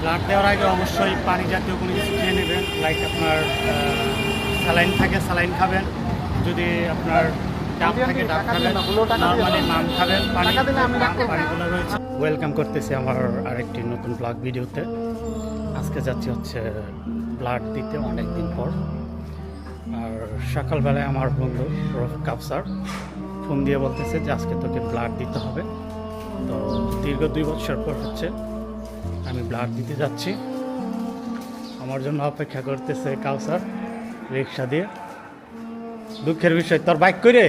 Blood দেওয়ার আগে অবশ্যই পানি জাতীয় কোনো কিছু খেয়ে নেবেন। লাইক আপনার স্যালাইন থাকে স্যালাইন খাবেন। যদি আপনার ডাব থাকে ডাব খাবেন। নর্মালি মাম খাবেন। পানি পানিগুলো রয়েছে। ওয়েলকাম করতেছি আমার আরেকটি নতুন ব্লগ ভিডিওতে আজকে যাচ্ছি হচ্ছে ব্লাড দিতে অনেক দিন পর। আর সকালবেলায় আমার বন্ধু রফ কাপসার ফোন দিয়ে বলতেছে যে আজকে তোকে ব্লাড দিতে হবে। তো দীর্ঘ দুই বছর পর হচ্ছে আমি ব্লাড দিতে যাচ্ছি। আমার জন্য অপেক্ষা করতেছে কাউসার রিক্সা দিয়ে। দুঃখের বিষয়, তোর বাইক করে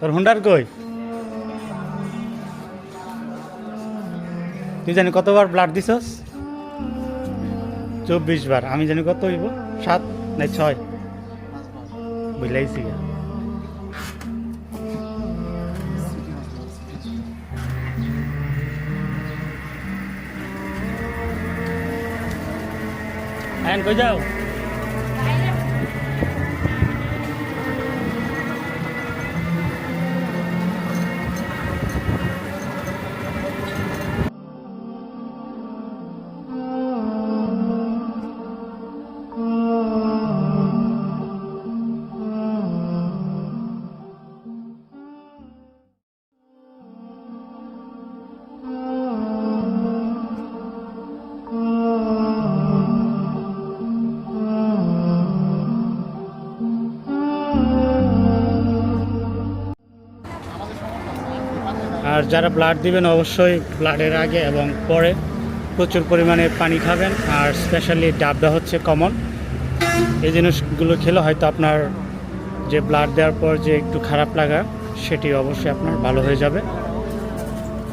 তোর হুন্ডার কই? তুই জানি কতবার ব্লাড দিছস? চব্বিশ বার। আমি জানি কত হইব? সাত? না ছয়? বুঝলাইছি গা। হ্যাঁ কই আর যারা ব্লাড দিবেন অবশ্যই ব্লাডের আগে এবং পরে প্রচুর পরিমাণে পানি খাবেন আর স্পেশালি ডাবটা হচ্ছে কমন এই জিনিসগুলো খেলে হয়তো আপনার যে ব্লাড দেওয়ার পর যে একটু খারাপ লাগা, সেটি অবশ্যই আপনার ভালো হয়ে যাবে।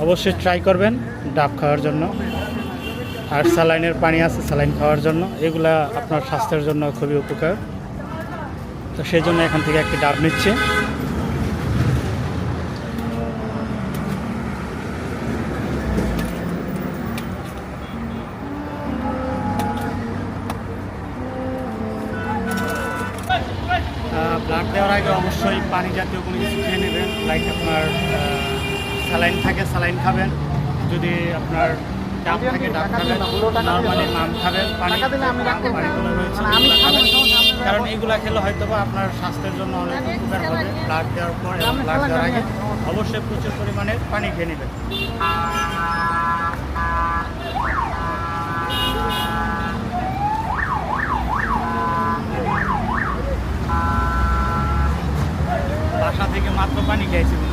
অবশ্যই ট্রাই করবেন ডাব খাওয়ার জন্য। আর স্যালাইনের পানি আছে স্যালাইন খাওয়ার জন্য। এগুলা আপনার স্বাস্থ্যের জন্য খুবই উপকার। তো সেই জন্য এখান থেকে একটি ডাব নিচ্ছে। ব্লাড দেওয়ার আগে অবশ্যই পানি জাতীয় কোনো কিছু খেয়ে নেবেন। লাইক আপনার স্যালাইন থাকে স্যালাইন খাবেন। যদি আপনার ডাব থাকে ডাব খাবেন। নর্মালি নাম খাবেন পানি পানিগুলো রয়েছে এগুলো খাবেন। কারণ এগুলো খেলে হয়তো বা আপনার স্বাস্থ্যের জন্য অনেক উপকার হবে। ব্লাড দেওয়ার পর এবং ব্লাড দেওয়ার আগে অবশ্যই প্রচুর পরিমাণে পানি খেয়ে নেবেন বাসা থেকে মাত্র পানি খেয়েছি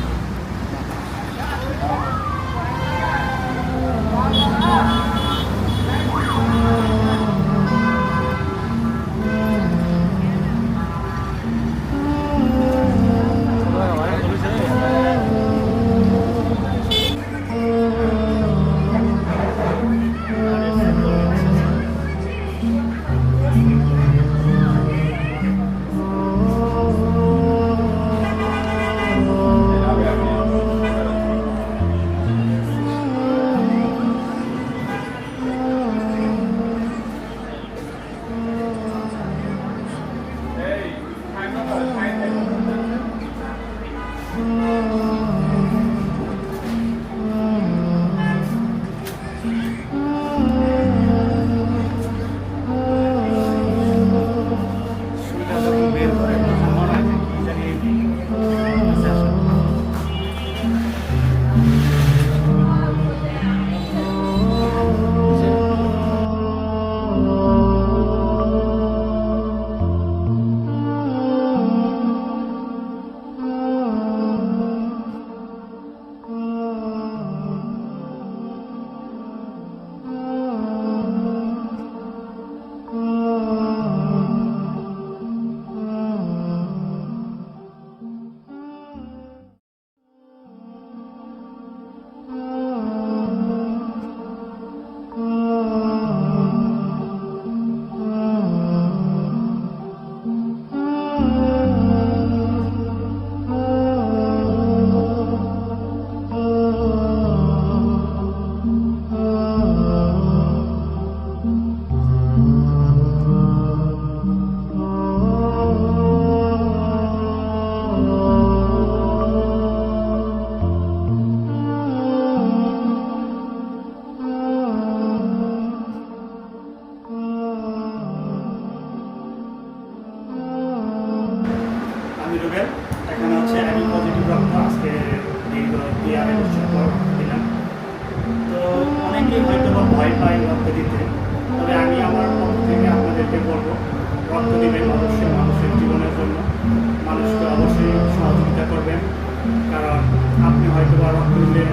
কারণ আপনি হয়তো বা রক্ত দিলে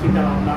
চিন্তা ভাবনা